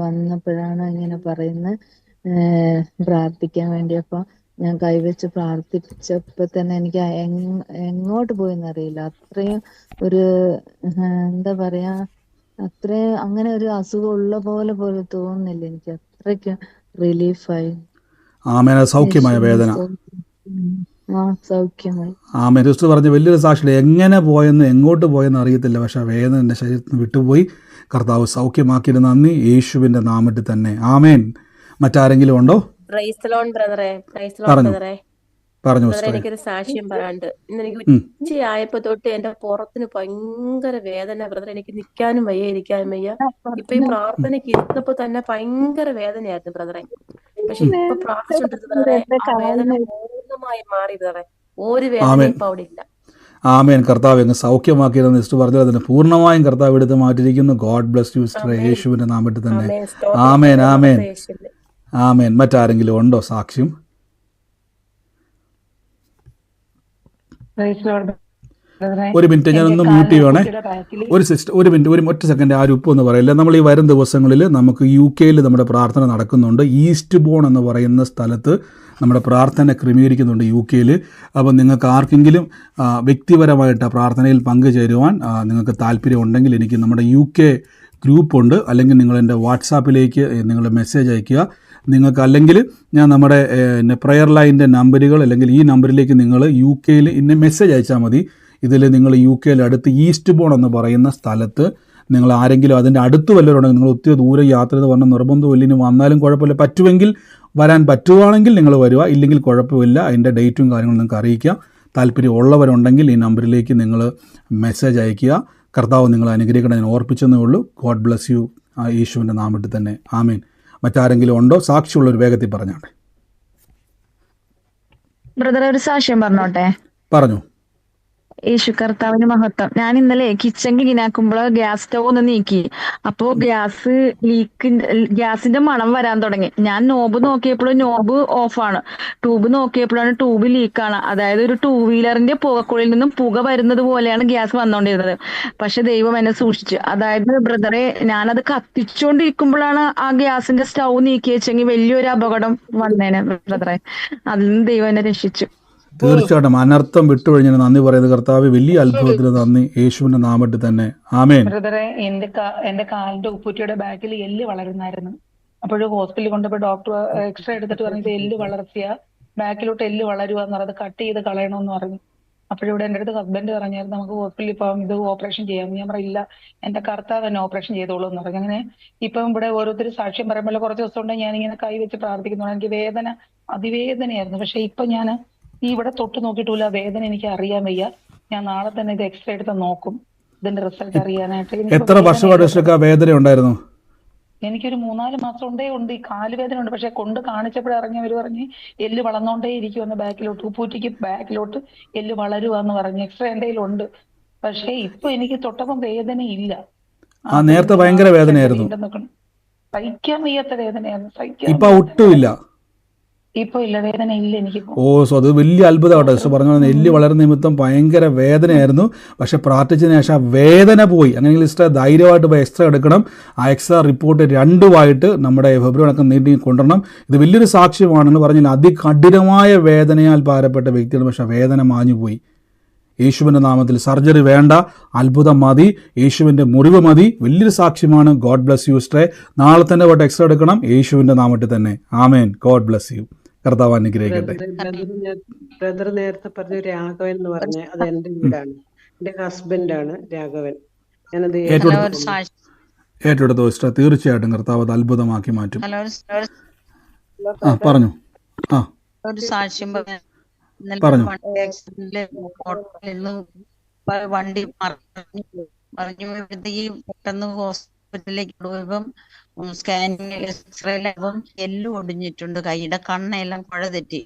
വന്നപ്പോഴാണ് ഇങ്ങനെ പറയുന്നത് പ്രാർത്ഥിക്കാൻ വേണ്ടി അപ്പൊ ഞാൻ കൈവച്ച് പ്രാർത്ഥിച്ചപ്പോ തന്നെ എനിക്ക് എങ് എങ്ങോട്ട് പോയെന്നറിയില്ല അത്രയും ഒരു എന്താ പറയാ അത്രയും അങ്ങനെ ഒരു അസുഖം ഉള്ള പോലെ പോലെ തോന്നുന്നില്ല എനിക്ക്. അത്രയ്ക്ക് റിലീഫായി. ആമേന സൗഖ്യമായ വേദന. സൗഖ്യമായി. ആമേൻ. സിസ്റ്റർ പറഞ്ഞ വലിയൊരു സാക്ഷിയുടെ എങ്ങനെ പോയെന്ന് എങ്ങോട്ട് പോയെന്ന് അറിയത്തില്ല. പക്ഷെ വേദന എന്റെ ശരീരത്തിൽ നിന്ന് വിട്ടുപോയി. കർത്താവ് സൗഖ്യമാക്കിയത് നന്ദി. യേശുവിന്റെ നാമത്തിൽ തന്നെ. ആമേൻ. മറ്റാരെങ്കിലും ഉണ്ടോ? പ്രൈസ് ലോൺ ബ്രദറെ പ്രൈസ് ലോൺ പറഞ്ഞു. എനിക്കൊരു സാക്ഷ്യം പറയാണ്ട് ഇന്ന് എനിക്ക്. ഉച്ചയായപ്പോ തൊട്ട് എന്റെ പുറത്തിന് ഭയങ്കര വേദന. ബ്രദർ എനിക്ക് നിൽക്കാനും വയ്യ ഇരിക്കാനും വയ്യ. ഇപ്പൊ ഈ പ്രാർത്ഥനയ്ക്ക് ഇരുന്നപ്പോ തന്നെ ഭയങ്കര വേദനയായിരുന്നു ബ്രദറെ പക്ഷെ ഇപ്പൊ പ്രാർത്ഥിച്ചോണ്ടിരുന്ന വേദന പൂർണമായി മാറി ബ്രദറെ ഒരു വേദന. ഇപ്പൊ അവിടെ ഇല്ല. ആമേൻ. കർത്താവ് അങ്ങ് സൗഖ്യമാക്കിയതെന്ന് സിസ്റ്റർ പറഞ്ഞത് അതിന് പൂർണമായും കർത്താവ് എടുത്ത് മാറ്റിയിരിക്കുന്നു. ഗോഡ് ബ്ലസ് യു സിസ്റ്റർ യേശുവിന്റെ യേശുവിന്റെ നാമത്തിൽ തന്നെ. ആമേൻ. ആമേൻ, ആമേൻ. മറ്റാരെങ്കിലും ഉണ്ടോ സാക്ഷ്യം. ഒരു മിനിറ്റ് ഞാനൊന്ന് മ്യൂട്ട് ചെയ്യണേ ഒരു സിസ്റ്റർ ഒരു മിനിറ്റ് ഒരു ഒറ്റ സെക്കൻഡ്. ആരും ഇപ്പോൾ ഒന്ന് പറയില്ല. നമ്മൾ ഈ വരും ദിവസങ്ങളിൽ നമുക്ക് യു കെയിൽ നമ്മുടെ പ്രാർത്ഥന നടക്കുന്നുണ്ട്. ഈസ്റ്റ് ബോൺ എന്ന് പറയുന്ന സ്ഥലത്ത് നമ്മുടെ പ്രാർത്ഥന ക്രമീകരിക്കുന്നുണ്ട് യു കെയിൽ അപ്പോൾ നിങ്ങൾക്ക് ആർക്കെങ്കിലും വ്യക്തിപരമായിട്ട് പ്രാർത്ഥനയിൽ പങ്കുചേരുവാൻ നിങ്ങൾക്ക് താല്പര്യം ഉണ്ടെങ്കിൽ എനിക്ക് നമ്മുടെ യു കെ ഗ്രൂപ്പുണ്ട് അല്ലെങ്കിൽ നിങ്ങൾ എന്റെ വാട്സാപ്പിലേക്ക് നിങ്ങൾ മെസ്സേജ് അയയ്ക്കുക. നിങ്ങൾക്ക് അല്ലെങ്കിൽ ഞാൻ നമ്മുടെ പ്രെയർ ലൈന്റെ നമ്പറുകൾ അല്ലെങ്കിൽ ഈ നമ്പറിലേക്ക് നിങ്ങൾ യു കെയിൽ ഇന്നെ മെസ്സേജ് അയച്ചാൽ മതി. ഇതിൽ നിങ്ങൾ യു കെയിൽ അടുത്ത് ഈസ്റ്റ് ബോൺ എന്ന് പറയുന്ന സ്ഥലത്ത് നിങ്ങൾ ആരെങ്കിലും അതിന്റെ അടുത്ത് വല്ലവരുണ്ടെങ്കിൽ നിങ്ങൾ ഒത്തിരി ദൂരെ യാത്ര ചെയ്ത് പറഞ്ഞ നിർബന്ധമില്ല. വന്നാലും കുഴപ്പമില്ല. പറ്റുമെങ്കിൽ വരാൻ പറ്റുവാണെങ്കിൽ നിങ്ങൾ വരിക. ഇല്ലെങ്കിൽ കുഴപ്പമില്ല. അതിന്റെ ഡേറ്റും കാര്യങ്ങളും നിങ്ങൾക്ക് അറിയിക്കാം. അറിയിക്കുക താല്പര്യമുള്ളവരുണ്ടെങ്കിൽ ഈ നമ്പറിലേക്ക് നിങ്ങൾ മെസ്സേജ് അയയ്ക്കുക. കർത്താവ് നിങ്ങൾ അനുഗ്രഹിക്കണം ഞാൻ ഓർപ്പിച്ചെന്നേ ഉള്ളൂ. God bless you. ആ യേശുവിന്റെ നാമിട്ട് തന്നെ. ആമീൻ. മറ്റാരെങ്കിലും ഉണ്ടോ? സാക്ഷിയുള്ള ഒരു വേഗത്തിൽ പറഞ്ഞാട്ടെ. ബ്രദർ ഒരു സാക്ഷ്യം പറഞ്ഞോട്ടെ? പറഞ്ഞു. യേശു കർത്താവിന് മഹത്വം. ഞാൻ ഇന്നലെ കിച്ചൺ ക്ലീൻ ആക്കുമ്പോൾ ഗ്യാസ് സ്റ്റവ് ഒന്ന് നീക്കി. അപ്പോ ഗ്യാസ് ലീക്ക് ഗ്യാസിന്റെ മണം വരാൻ തുടങ്ങി. ഞാൻ നോബ് നോക്കിയപ്പോഴും നോബ് ഓഫാണ് ട്യൂബ് നോക്കിയപ്പോഴാണ് ട്യൂബ് ലീക്കാണ് അതായത് ഒരു ടൂ വീലറിന്റെ പുകക്കുള്ളിൽ നിന്നും പുക വരുന്നത് പോലെയാണ് ഗ്യാസ് വന്നുകൊണ്ടിരുന്നത് പക്ഷെ ദൈവം എന്നെ സൂക്ഷിച്ചു. അതായത് ബ്രദറെ ഞാനത് കത്തിച്ചുകൊണ്ടിരിക്കുമ്പോഴാണ് ആ ഗ്യാസിന്റെ സ്റ്റൗ നീക്കി വെച്ചെങ്കിൽ വലിയൊരു അപകടം വന്നേനെ ബ്രദറെ. അതിൽ നിന്ന് ദൈവം എന്നെ രക്ഷിച്ചു. തീർച്ചയായിട്ടും. അനർത്ഥം വിട്ടുകഴിഞ്ഞാൽ നന്ദി പറയുന്നത് കർത്താവ് വലിയ അത്ഭുതത്തിന് നന്ദി. യേശുവിന്റെ നാമത്തിൽ തന്നെ. ആമേൻ. എന്റെ എന്റെ കാലിന്റെ ഉപ്പൂറ്റിയുടെ ബാക്കിൽ എല്ല് വളരുന്നായിരുന്നു. അപ്പോഴും ഹോസ്പിറ്റലിൽ കൊണ്ടുപോയി ഡോക്ടർ എക്സ്റേ എടുത്തിട്ട് പറഞ്ഞു എല്ല് വളർത്തിയ ബാക്കിലോട്ട് എല്ല് വളരുക എന്ന് പറഞ്ഞത് കട്ട് ചെയ്ത് കളയണമെന്ന് പറഞ്ഞു. അപ്പോഴിവിടെ എന്റെ അടുത്ത് ഹസ്ബൻഡ് പറഞ്ഞായിരുന്നു നമുക്ക് ഹോസ്പിറ്റലിൽ പോകാം ഇത് ഓപ്പറേഷൻ ചെയ്യാം. ഞാൻ പറയില്ല എന്റെ കർത്താവ് തന്നെ ഓപ്പറേഷൻ ചെയ്തോളൂ എന്ന് പറഞ്ഞു. അങ്ങനെ ഇപ്പം ഇവിടെ ഓരോരുത്തർ സാക്ഷ്യം പറയുമ്പോൾ കുറച്ച് ദിവസം കൊണ്ട് ഞാൻ ഇങ്ങനെ കൈ വെച്ച് പ്രാർത്ഥിക്കുന്നു എനിക്ക് വേദന അതിവേദനയായിരുന്നു. പക്ഷെ ഇപ്പൊ ഞാൻ ഈ ഇവിടെ തൊട്ട് നോക്കിയിട്ടില്ല വേദന എനിക്ക് അറിയാൻ വയ്യ. ഞാൻ നാളെ തന്നെ ഇത് എക്സ്റേ എടുത്ത് നോക്കും. ഇതിന്റെ റിസൾട്ട് അറിയാനായിട്ട്. എത്ര വർഷമായിട്ട് വേദന ഉണ്ടായിരുന്നു? എനിക്കൊരു മൂന്നാൽ മാസം ഉണ്ടേ ഉണ്ട്. ഈ കാൽ വേദന ഉണ്ട്. പക്ഷെ കൊണ്ട് കാണിച്ചപ്പോഴേ ഇറങ്ങിയവർ പറഞ്ഞ് എല്ല് വളർന്നോണ്ടേ ഇരിക്കുമെന്ന് ബാക്കിലോട്ട് ഉപ്പൂറ്റിക്ക് ബാക്കിലോട്ട് എല്ല് വളരുവാന്ന് പറഞ്ഞ് എക്സ്ട്രാ എന്റെ ഉണ്ട്. പക്ഷെ ഇപ്പൊ എനിക്ക് തൊട്ടപ്പം വേദന ഇല്ല. നേരത്തെ ഭയങ്കര വേദനയായിരുന്നു. സഹിക്കാൻ വയ്യാത്ത വേദനയായിരുന്നു. സഹിക്കാൻ ഇപ്പൊ ഒട്ടുമില്ല വേദന ഇല്ല എനിക്ക് ഓ സോ അത് വലിയ അത്ഭുതമാട്ടോ. സിസ്റ്റർ പറഞ്ഞ നെല്ല് വളരുന്ന നിമിത്തം ഭയങ്കര വേദനയായിരുന്നു. പക്ഷെ പ്രാർത്ഥിച്ചതിന് ശേഷം ആ വേദന പോയി. അങ്ങനെ സിസ്റ്റർ ധൈര്യമായിട്ട് പോയി എക്സ്റേ എടുക്കണം. ആ എക്സ്റേ റിപ്പോർട്ട് രണ്ടുമായിട്ട് നമ്മുടെ ഫെബ്രുവരി അടക്കം നീട്ടി കൊണ്ടുവരണം. ഇത് വലിയൊരു സാക്ഷ്യമാണെന്ന് പറഞ്ഞാൽ അതികഠിനമായ വേദനയാൽ ഭാരപ്പെട്ട വ്യക്തിയാണ്. പക്ഷെ വേദന മാഞ്ഞു പോയി യേശുവിന്റെ നാമത്തിൽ സർജറി വേണ്ട അത്ഭുതം മതി യേശുവിന്റെ മുറിവ് മതി വലിയൊരു സാക്ഷ്യമാണ്. ഗോഡ് ബ്ലസ് യു സ്ട്രേ നാളെ തന്നെ പോയിട്ട് എക്സ്റേ എടുക്കണം. യേശുവിന്റെ നാമത്തിൽ തന്നെ. ആമേൻ ഗോഡ് ബ്ലസ് യു കർത്താവ് അനുഗ്രഹിക്കട്ടെ. ബ്രദർ നേരത്തെ പറഞ്ഞ രാഘവൻ എന്ന് പറഞ്ഞ അത് എന്റെ വീടാണ്. എന്റെ ഹസ്ബൻഡാണ് രാഘവൻ. ഞാനത് ഏറ്റെടുത്ത സിസ്റ്റർ തീർച്ചയായിട്ടും കർത്താവ് അത് അത്ഭുതമാക്കി മാറ്റും. ആ പറഞ്ഞു. ആ. ഒരു സാക്ഷ്യം പറഞ്ഞു. വണ്ടി മറിഞ്ഞു പെട്ടെന്ന് ഹോസ്പിറ്റലിലേക്ക് കൊണ്ടുപോയപ്പം സ്കാനിങ് എക്സ്റേയിലാകുമ്പം എല്ല് ഒടിഞ്ഞിട്ടുണ്ട് കൈയുടെ കണ്ണെല്ലാം കുഴ തെറ്റി.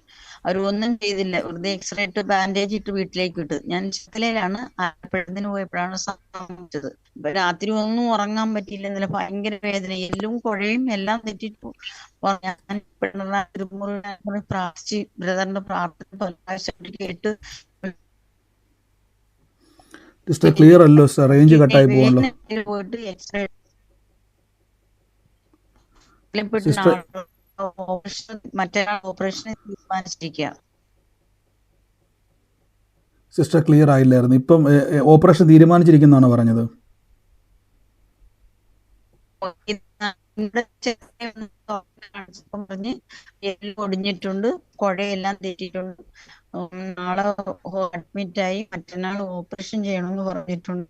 അവർ ഒന്നും ചെയ്തില്ല. വെറുതെ എക്സ്റേ ഇട്ട് ബാൻഡേജ് ഇട്ട് വീട്ടിലേക്ക് ഇട്ട് ഞാൻ ചിത്തലയിലാണ് ആലപ്പുഴത്തിന് പോയപ്പോഴാണ് സംഭവിച്ചത്. ഇപ്പൊ രാത്രി ഒന്നും ഉറങ്ങാൻ പറ്റിയില്ല. ഇന്നലെ ഭയങ്കര വേദന. എല്ലും കുഴയും എല്ലാം തെറ്റിട്ടു ഞാൻ തിരുമുറി പ്രാർത്ഥിച്ച് ബ്രദറിന്റെ പ്രാർത്ഥന കേട്ട് ക്ലിയർ അല്ലോ റേഞ്ച് കട്ടായി പോയിട്ട് എക്സ്റേ ഓപ്പറേഷൻ മറ്റൊരാൾ ഓപ്പറേഷൻ തീരുമാനിച്ചിരിക്കുക സിസ്റ്റർ ക്ലിയർ ആയില്ലായിരുന്നു. ഇപ്പം ഓപ്പറേഷൻ തീരുമാനിച്ചിരിക്കുന്നാണ് പറഞ്ഞത്? പറഞ്ഞ് ഒടിഞ്ഞിട്ടുണ്ട് കുഴയെല്ലാം തെറ്റിയിട്ടുണ്ട്. നാളെ അഡ്മിറ്റായി മറ്റന്നാൾ ഓപ്പറേഷൻ ചെയ്യണമെന്ന് പറഞ്ഞിട്ടുണ്ട്.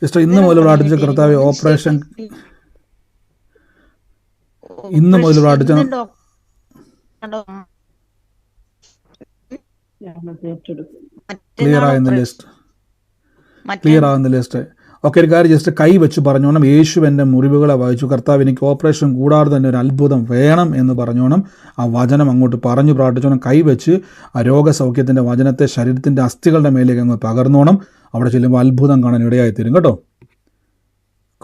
സിസ്റ്റർ ഇന്ന് മുതൽ പ്രാർത്ഥിച്ച കർത്താവ് ഓപ്പറേഷൻ ഇന്ന് മുതൽ പ്രാർത്ഥിച്ച ഇന്ന് ഡോക്ടർ ഞാനത് ഏറ്റെടുക്കും. ക്ലിയർ ആകുന്ന ലിസ്റ്റ്. ക്ലിയർ ആകുന്ന ലിസ്റ്റ്. ഒക്കെ ഒരു കാര്യം ജസ്റ്റ് കൈ വെച്ച് പറഞ്ഞോണം. യേശു എന്റെ മുറിവുകളെ വായിച്ചു. കർത്താവ് എനിക്ക് ഓപ്പറേഷൻ കൂടാതെ തന്നെ ഒരു അത്ഭുതം വേണം എന്ന് പറഞ്ഞോണം. ആ വചനം അങ്ങോട്ട് പറഞ്ഞു പ്രാർത്ഥിച്ചോണം. കൈ വെച്ച് ആ രോഗസൗഖ്യത്തിന്റെ വചനത്തെ ശരീരത്തിന്റെ അസ്ഥികളുടെ മേലേക്ക് അങ്ങ് പകർന്നോണം. അവിടെ ചെല്ലുമ്പോൾ അത്ഭുതം കാണാൻ ഇടയായി തീരും കേട്ടോ?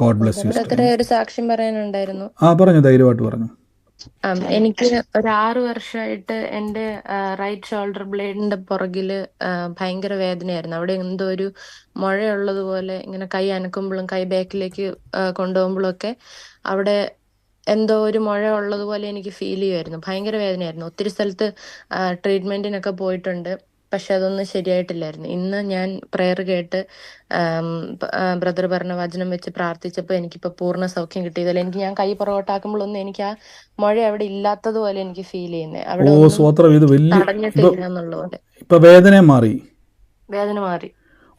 ഗോഡ് ബ്ലെസ് യു ഒരു സാക്ഷ്യം പറയാനുണ്ടായിരുന്നു. ആ പറഞ്ഞു ധൈര്യമായിട്ട് പറഞ്ഞു. എനിക്ക് ഒരു ആറ് വർഷമായിട്ട് എന്റെ റൈറ്റ് ഷോൾഡർ ബ്ലേഡിന്റെ പുറകിൽ ഭയങ്കര വേദനയായിരുന്നു. അവിടെ എന്തോ ഒരു മുഴയുള്ളതുപോലെ ഇങ്ങനെ കൈ അനക്കുമ്പോഴും കൈ ബാക്കിലേക്ക് കൊണ്ടുപോകുമ്പോഴും ഒക്കെ അവിടെ എന്തോ ഒരു മുഴ ഉള്ളതുപോലെ എനിക്ക് ഫീൽ ചെയ്യുമായിരുന്നു. ഭയങ്കര വേദനയായിരുന്നു. ഒത്തിരി സ്ഥലത്ത് ട്രീറ്റ്മെന്റിനൊക്കെ പോയിട്ടുണ്ട്. പക്ഷെ അതൊന്നും ശരിയായിട്ടില്ലായിരുന്നു. ഇന്ന് ഞാൻ പ്രെയർ കേട്ട് ബ്രദർ പറഞ്ഞ വചനം വെച്ച് പ്രാർത്ഥിച്ചപ്പോൾ എനിക്കിപ്പോൾ പൂർണ സൗഖ്യം കിട്ടിയതല്ല എനിക്ക് ഞാൻ കൈ പുറകോട്ടാക്കുമ്പോഴൊന്നും എനിക്ക് ആ മഴ അവിടെ ഇല്ലാത്തതുപോലെ എനിക്ക് ഫീൽ ചെയ്യുന്നത് അവിടെ തടഞ്ഞിട്ടില്ല എന്നുള്ളതുകൊണ്ട് ഇപ്പൊ വേദന മാറി. വേദന മാറി.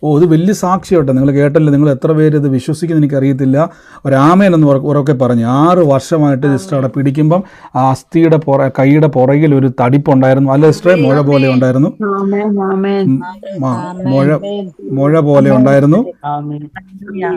ഓ ഇത് വലിയ സാക്ഷിയോട്ടെ. നിങ്ങൾ കേട്ടല്ലോ നിങ്ങൾ എത്ര പേര് ഇത് വിശ്വസിക്കുന്ന എനിക്കറിയത്തില്ല. ഒരാമേൻ എന്ന് ഉറ- ഉറക്കെ പറഞ്ഞു. ആറ് വർഷമായിട്ട് സിസ്റ്റർ അവിടെ പിടിക്കുമ്പം ആ അസ്ഥിയുടെ പുറ കൈയുടെ പുറകിൽ ഒരു തടിപ്പുണ്ടായിരുന്നു. അല്ല സിസ്റ്ററെ മുഴ പോലെ ഉണ്ടായിരുന്നു. മുഴ മുഴ പോലെ ഉണ്ടായിരുന്നു.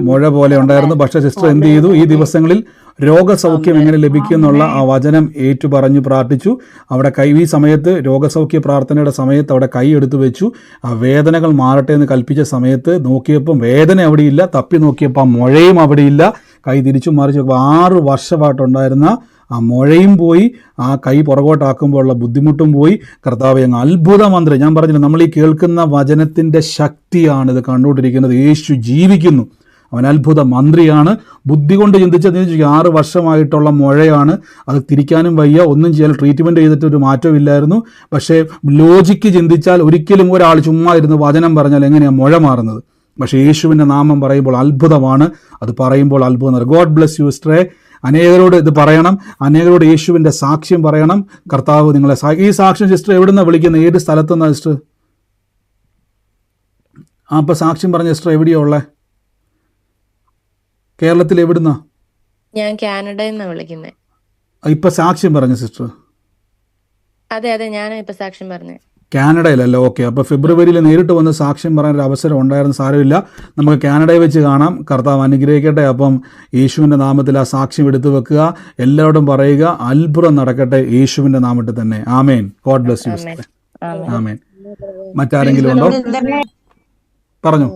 മുഴ പോലെ ഉണ്ടായിരുന്നു. പക്ഷെ സിസ്റ്റർ എന്ത് ചെയ്തു? ഈ ദിവസങ്ങളിൽ രോഗസൗഖ്യം എങ്ങനെ ലഭിക്കും എന്നുള്ള ആ വചനം ഏറ്റു പറഞ്ഞു പ്രാർത്ഥിച്ചു. അവിടെ കൈ ഈ സമയത്ത് രോഗസൗഖ്യ പ്രാർത്ഥനയുടെ സമയത്ത് അവിടെ കൈ എടുത്തു വെച്ചു. ആ വേദനകൾ മാറട്ടെ എന്ന് കൽപ്പിച്ച സമയത്ത് നോക്കിയപ്പം വേദന അവിടെയില്ല തപ്പി നോക്കിയപ്പോൾ ആ മുഴയും അവിടെയില്ല. കൈ തിരിച്ചു മറിച്ചു ആറ് വർഷമായിട്ടുണ്ടായിരുന്ന ആ മുഴയും പോയി ആ കൈ പുറകോട്ടാക്കുമ്പോഴുള്ള ബുദ്ധിമുട്ടും പോയി. കർത്താവ് അങ്ങ് അത്ഭുത മന്ത്രം. ഞാൻ പറഞ്ഞില്ല നമ്മൾ ഈ കേൾക്കുന്ന വചനത്തിന്റെ ശക്തിയാണ് ഇത് കണ്ടുകൊണ്ടിരിക്കുന്നത്. യേശു ജീവിക്കുന്നു. അവൻ അത്ഭുത മന്ത്രിയാണ്. ബുദ്ധി കൊണ്ട് ചിന്തിച്ചതിന് ചോദിക്കും ആറ് വർഷമായിട്ടുള്ള മുഴയാണ്. അത് തിരിക്കാനും വയ്യ. ഒന്നും ചെയ്യാൻ ട്രീറ്റ്മെന്റ് ചെയ്തിട്ട് ഒരു മാറ്റവും ഇല്ലായിരുന്നു. പക്ഷേ ലോജിക്ക് ചിന്തിച്ചാൽ ഒരിക്കലും ഒരാൾ ചുമ്മാ ഇരുന്ന് വചനം പറഞ്ഞാൽ എങ്ങനെയാണ് മുഴ മാറുന്നത്? പക്ഷേ യേശുവിന്റെ നാമം പറയുമ്പോൾ അത്ഭുതമാണ്. അത് പറയുമ്പോൾ അത്ഭുതം ഗോഡ് ബ്ലെസ് യു സ്ട്രേ അനേകരോട് ഇത് പറയണം. അനേകരോട് യേശുവിന്റെ സാക്ഷ്യം പറയണം. കർത്താവ് നിങ്ങളെ ഈ സാക്ഷ്യം സിസ്റ്റർ എവിടുന്നാണ് വിളിക്കുന്നത്? ഏത് സ്ഥലത്തുനിന്നാണ് സിസ്റ്റർ? ആ അപ്പോൾ സാക്ഷ്യം പറഞ്ഞ സിസ്റ്റർ എവിടെയാണ് ഉള്ളത് കേരളത്തിൽ എവിടുന്നാ? ഞാൻ കാനഡയിൽ നിന്നാണ് വിളിക്കുന്നത് ഇപ്പൊ സാക്ഷ്യം പറഞ്ഞു സിസ്റ്റർ? അതെ അതെ ഞാനാ ഇപ്പൊ സാക്ഷ്യം പറഞ്ഞത് കാനഡയിലല്ലേ ഓക്കെ. അപ്പോൾ ഫെബ്രുവരിയിൽ നേരിട്ട് വന്ന് സാക്ഷ്യം പറയാൻ ഒരു അവസരം ഉണ്ടായിരുന്ന സാരമില്ല. നമുക്ക് കാനഡയിൽ വെച്ച് കാണാം. കർത്താവ് അനുഗ്രഹിക്കട്ടെ. അപ്പം യേശുവിന്റെ നാമത്തിൽ ആ സാക്ഷ്യം എടുത്തു വെക്കുക. എല്ലാവരോടും പറയുക അത്ഭുതം നടക്കട്ടെ യേശുവിന്റെ നാമത്തിൽ തന്നെ. ആമേൻ. ഗോഡ് ബ്ലസ് യു ആമേൻ. ആമേൻ. മറ്റാരെങ്കിലും ഉണ്ടോ? പറഞ്ഞു.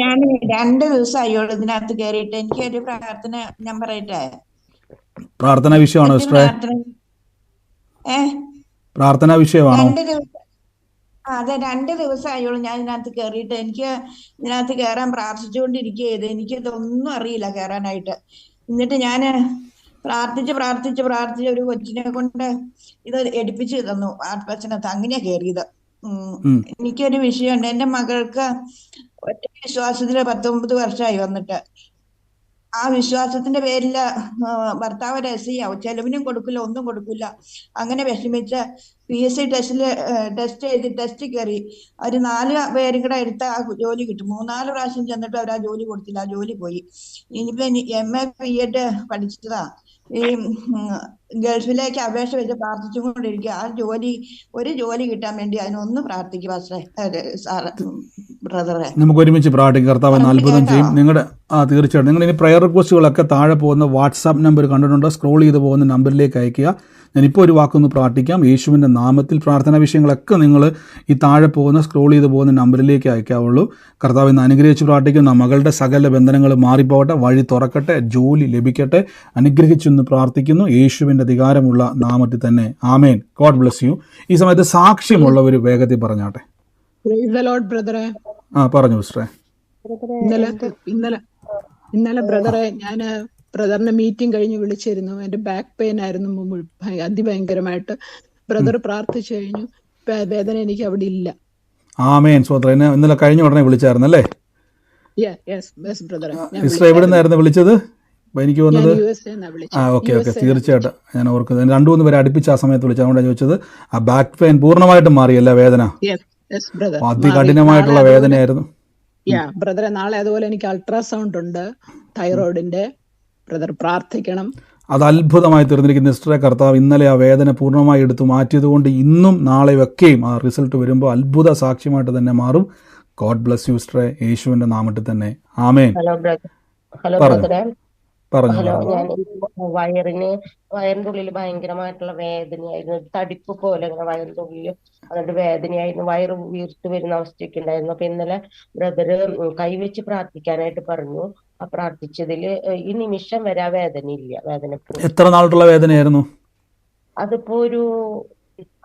ഞാൻ രണ്ട് ദിവസമായോളൂ ഇതിനകത്ത് കയറിയിട്ട് എനിക്ക് ഒരു പ്രാർത്ഥന ഞാൻ പറയട്ടെ? പ്രാർത്ഥന വിഷയമാണോ പ്രാർത്ഥന? വിഷയമാണോ? അതെ രണ്ട് ദിവസം ആ, അതെ രണ്ട് ദിവസമായോളൂ ഞാൻ ഇതിനകത്ത് കയറിയിട്ട് എനിക്ക് ഇതിനകത്ത് കയറാൻ പ്രാർത്ഥിച്ചുകൊണ്ടിരിക്കുകയത് എനിക്ക് ഇതൊന്നും അറിയില്ല കയറാനായിട്ട് എന്നിട്ട് ഞാൻ പ്രാർത്ഥിച്ച് പ്രാർത്ഥിച്ച് പ്രാർത്ഥിച്ച് ഒരു കൊച്ചിനെ കൊണ്ട് ഇത് എടുപ്പിച്ച് തന്നു. ആത്മച്ചനത്ത് അങ്ങനെയാ കയറിയത്. എനിക്കൊരു വിഷയമുണ്ട്. എന്റെ മകൾക്ക് ഒറ്റ വിശ്വാസത്തിൽ പത്തൊമ്പത് വർഷമായി വന്നിട്ട്. ആ വിശ്വാസത്തിന്റെ പേരിൽ ഭർത്താവ് രസിയാവും ചെലവിനും കൊടുക്കില്ല ഒന്നും കൊടുക്കില്ല. അങ്ങനെ വിഷമിച്ച് പി എസ് സി ടെസ്റ്റിൽ ടെസ്റ്റ് ചെയ്ത് ടെസ്റ്റ് കയറി. ഒരു നാല് പേരും കൂടെ എടുത്ത ആ ജോലി കിട്ടും. മൂന്നാൽ പ്രാവശ്യം ചെന്നിട്ട് അവർ ആ ജോലി കൊടുത്തില്ല. ആ ജോലി പോയി. ഇനിയിപ്പോ എം എ ബി എഡ് പഠിച്ചതാ. ഈ ഗൾഫിലേക്ക് അപേക്ഷ വെച്ച് പ്രാർത്ഥിച്ചുകൊണ്ടിരിക്കുക. ആ ജോലി ഒരു ജോലി കിട്ടാൻ വേണ്ടി അതിനൊന്ന് പ്രാർത്ഥിക്കുക പക്ഷേ സാറ് ബ്രദറെ. നമുക്ക് ഒരുമിച്ച് പ്രാർത്ഥിക്കും. കർത്താവ് അത്ഭുതം ചെയ്യും. നിങ്ങളുടെ ആ തീർച്ചയായിട്ടും. നിങ്ങൾ ഇനി പ്രയർ റിക്വസ്റ്റുകളൊക്കെ താഴെ പോകുന്ന വാട്സാപ്പ് നമ്പർ കണ്ടിട്ടുണ്ടോ. സ്ക്രോൾ ചെയ്ത് പോകുന്ന നമ്പറിലേക്ക് അയക്കുക ഞാനിപ്പോൾ ഒരു വാക്കൊന്ന് പ്രാർത്ഥിക്കാം. യേശുവിന്റെ നാമത്തിൽ പ്രാർത്ഥനാ വിഷയങ്ങളൊക്കെ നിങ്ങൾ ഈ താഴെ പോകുന്ന സ്ക്രോൾ ചെയ്ത് പോകുന്ന നമ്പറിലേക്ക് അയക്കാവുള്ളൂ കർത്താവ് ഇന്ന് അനുഗ്രഹിച്ച് പ്രാർത്ഥിക്കുന്ന. മകളുടെ സകല ബന്ധനങ്ങൾ മാറിപ്പോകട്ടെ. വഴി തുറക്കട്ടെ. ജോലി ലഭിക്കട്ടെ. അനുഗ്രഹിച്ചെന്ന് പ്രാർത്ഥിക്കുന്നു. യേശുവിന്റെ അധികാരമുള്ള നാമത്തിൽ തന്നെ. ആമേൻ. ഗോഡ് ബ്ലെസ് യു ഈ സമയത്ത് സാക്ഷ്യമുള്ളവർ വേഗത്തിൽ പറഞ്ഞാട്ടെ. ആ പറഞ്ഞു സിസ്റ്ററെ ഇന്നലെ ഇന്നലെ ഇന്നലെ ബ്രദറെ ഞാൻ ബ്രദറിന്റെ മീറ്റിംഗ് കഴിഞ്ഞ് വിളിച്ചിരുന്നു. എന്റെ ബാക്ക് പെയിൻ ആയിരുന്നു അതിഭയങ്കരമായിട്ട്. ബ്രദർ പ്രാർത്ഥിച്ചു കഴിഞ്ഞു. വേദന എനിക്ക് അവിടെ ഇല്ല. ആമേൻ സോത്ര ഇന്നലെ കഴിഞ്ഞ ഉടനെ വിളിച്ചായിരുന്നല്ലേ? അല്ലേ ഞാൻ എവിടെ നിന്നായിരുന്നു വിളിച്ചത്? എനിക്ക് വന്നത് ആ ഓക്കെ ഓക്കെ. തീർച്ചയായിട്ടും ഞാൻ ഓർക്കുന്നത് രണ്ടു മൂന്ന് പേരെ അടുപ്പിച്ച് ആ സമയത്ത് വിളിച്ചത് അതുകൊണ്ടാണ് ചോദിച്ചത്. ആ ബാക്ക് പെയിൻ പൂർണമായിട്ടും മാറിയല്ല വേദന? യെസ് യെസ് ബ്രദർ മാറി. അതികഠിനമായിട്ടുള്ള വേദനയായിരുന്നു. യാ ബ്രദറെ നാളെ അതുപോലെ എനിക്ക് അൾട്രാസൗണ്ട് ഉണ്ട്. തൈറോയിഡിന്റെ ബ്രദർ പ്രാർത്ഥിക്കണം. അത് അത്ഭുതമായി തീർന്നിരിക്കുന്ന സിസ്റ്ററെ കർത്താവ് ഇന്നലെ ആ വേദന പൂർണമായി എടുത്തു മാറ്റിയതുകൊണ്ട് ഇന്നും നാളെയും ഒക്കെയും ആ റിസൾട്ട് വരുമ്പോൾ അത്ഭുത സാക്ഷ്യമായിട്ട് തന്നെ മാറും. ഗോഡ് ബ്ലസ് യു സിസ്റ്ററെ യേശുവിന്റെ നാമത്തിൽ തന്നെ. ആമേൻ. ഹലോ ബ്രദർ ഹലോ പറഞ്ഞു. ബ്രദറെ പറഞ്ഞു ഹലോ പറഞ്ഞു ഞാൻ വയറിന് വയറിന്റെ ഉള്ളിൽ ഭയങ്കരമായിട്ടുള്ള വേദനയായിരുന്നു. തടിപ്പ് പോലെ ഇങ്ങനെ വയറിന്റെ ഉള്ളിൽ എന്നിട്ട് വേദനയായിരുന്നു. വയറ് വീർത്ത് വരുന്ന അവസ്ഥയൊക്കെ ഉണ്ടായിരുന്നു. അപ്പൊ ഇന്നലെ ബ്രദറ് കൈവച്ച് പ്രാർത്ഥിക്കാനായിട്ട് പറഞ്ഞു. ആ പ്രാർത്ഥിച്ചതിൽ ഈ നിമിഷം വരെ ആ വേദന ഇല്ല വേദന എത്ര നാളുള്ള വേദനയായിരുന്നു? അതിപ്പോ ഒരു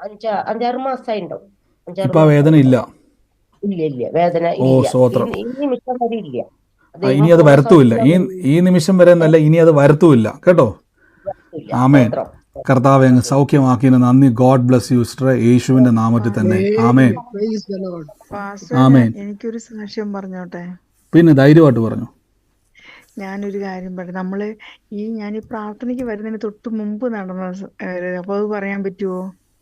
അഞ്ചാ അഞ്ചാറ് മാസമായി ഉണ്ടാവും അഞ്ചാറ് വേദന ഇല്ല. ഇല്ല ഇല്ല വേദന ഇല്ല. ഈ നിമിഷം വരെ ഇല്ല. ഇനി അത് വരത്തുമില്ല ഈ ഈ നിമിഷം വരെ നല്ല ഇനി അത് വരത്തുമില്ല കേട്ടോ? ആമേ കർത്താവെ അങ്ങ് സൗഖ്യമാക്കിയതിന് നന്ദി. ഗോഡ് ബ്ലസ് യു സിസ്റ്റർ യേശുവിന്റെ നാമത്തിൽ തന്നെ. ആമേൻ. ആമേൻ. എനിക്കൊരു സാക്ഷ്യം പറഞ്ഞോട്ടെ? പിന്നെ ധൈര്യമായിട്ട് പറഞ്ഞു. ഞാനൊരു കാര്യം പറയാം നമ്മൾ ഈ ഞാൻ ഈ പ്രാർത്ഥനയ്ക്ക് വരുന്നതിന് തൊട്ട് മുമ്പ് നടന്ന അപ്പൊ അത് പറയാൻ പറ്റുമോ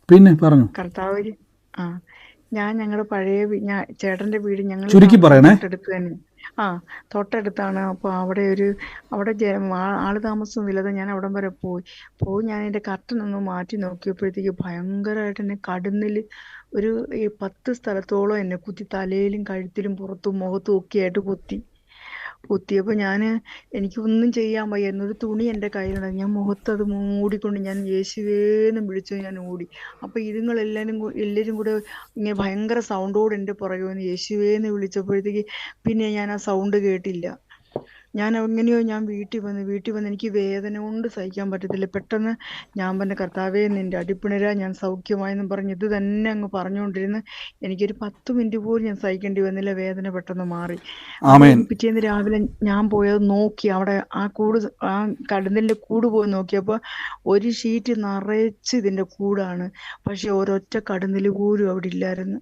പിന്നെ പറഞ്ഞു. കർത്താവ് ആ ഞാൻ ഞങ്ങളുടെ പഴയ ഞാൻ ചേട്ടന്റെ വീട് ഞങ്ങൾ ചുരുക്കി പറയണേ. തന്നെ. ആ തൊട്ടടുത്താണ്. അപ്പോൾ അവിടെ ഒരു അവിടെ ജ- ആൾ ആൾ താമസമൊന്നുമില്ലാതെ ഞാൻ അവിടം വരെ പോയി. പോയി ഞാൻ എന്റെ കർട്ടൻ ഒന്ന് മാറ്റി നോക്കിയപ്പോഴത്തേക്ക് ഭയങ്കരമായിട്ട് എന്നെ കടന്നിൽ ഒരു പത്ത് സ്ഥലത്തോളം എന്നെ കുത്തി തലയിലും കഴുത്തിലും പുറത്തും മുഖത്തും ഒക്കെ ആയിട്ട് കുത്തി. കുത്തിയപ്പോ ഞാൻ എനിക്കൊന്നും ചെയ്യാൻ വയ്യായിരുന്നു ഒരു തുണി എന്റെ കയ്യിലുണ്ടായിരുന്നു ഞാൻ മുഖത്ത് അത് മൂടിക്കൊണ്ട് ഞാൻ യേശുവേന്നും വിളിച്ചു ഞാൻ ഓടി. അപ്പൊ ഇതുങ്ങൾ എല്ലാരും എല്ലാരും കൂടെ ഇങ്ങനെ ഭയങ്കര സൗണ്ടോട് എന്റെ പുറകെ വന്ന് യേശുവേന്ന് വിളിച്ചപ്പോഴത്തേക്ക് പിന്നെ ഞാൻ ആ സൗണ്ട് കേട്ടില്ല. ഞാൻ എങ്ങനെയോ ഞാൻ വീട്ടിൽ വന്ന് വീട്ടിൽ വന്ന് എനിക്ക് വേദന കൊണ്ട് സഹിക്കാൻ പറ്റത്തില്ല. പെട്ടെന്ന് ഞാൻ പറഞ്ഞ കർത്താവേ നിന്റെ അടിപ്പിണര ഞാൻ സൗഖ്യമായെന്നും പറഞ്ഞ് ഇത് തന്നെ അങ്ങ് പറഞ്ഞുകൊണ്ടിരുന്ന് എനിക്കൊരു പത്ത് മിനിറ്റ് പോലും ഞാൻ സഹിക്കേണ്ടി വന്നില്ല. വേദന പെട്ടെന്ന് മാറി. പിറ്റേന്ന് രാവിലെ ഞാൻ പോയത് നോക്കി. അവിടെ ആ കൂട് ആ കടന്നലിന്റെ കൂട് പോയി നോക്കിയപ്പോ ഒരു ഷീറ്റ് നിറച്ച് ഇതിന്റെ കൂടാണ്. പക്ഷെ ഒരൊറ്റ കടന്നൽ പോലും അവിടെ ഇല്ലായിരുന്നു.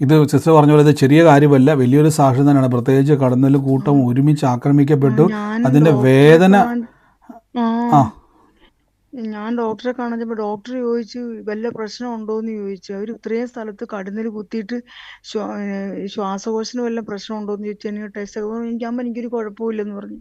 ഇത് സിസ്റ്റർ പറഞ്ഞ പോലെ ഇത് ചെറിയ കാര്യമല്ല വലിയൊരു സാക്ഷ്യം തന്നെയാണ്. പ്രത്യേകിച്ച് കടന്നൽ കൂട്ടം ഒരുമിച്ച് ആക്രമിക്കപ്പെട്ടു. അതിന്റെ വേദന ആ. ഞാൻ ഡോക്ടറെ കാണാൻ ചെന്നപ്പോ ഡോക്ടർ ചോദിച്ചു വല്ല പ്രശ്നം ഉണ്ടോന്ന് ചോദിച്ചു. അവർ ഇത്രയും സ്ഥലത്ത് കടന്നൽ കുത്തിയിട്ട് ശ്വാ ശ്വാസകോശത്തിന് വല്ല പ്രശ്നം ഉണ്ടോന്ന് ചോദിച്ചു. എനിക്ക് ടെസ്റ്റ് ഒക്കെ എനിക്ക് അമ്മ എനിക്കൊരു കുഴപ്പമില്ലെന്ന് പറഞ്ഞു.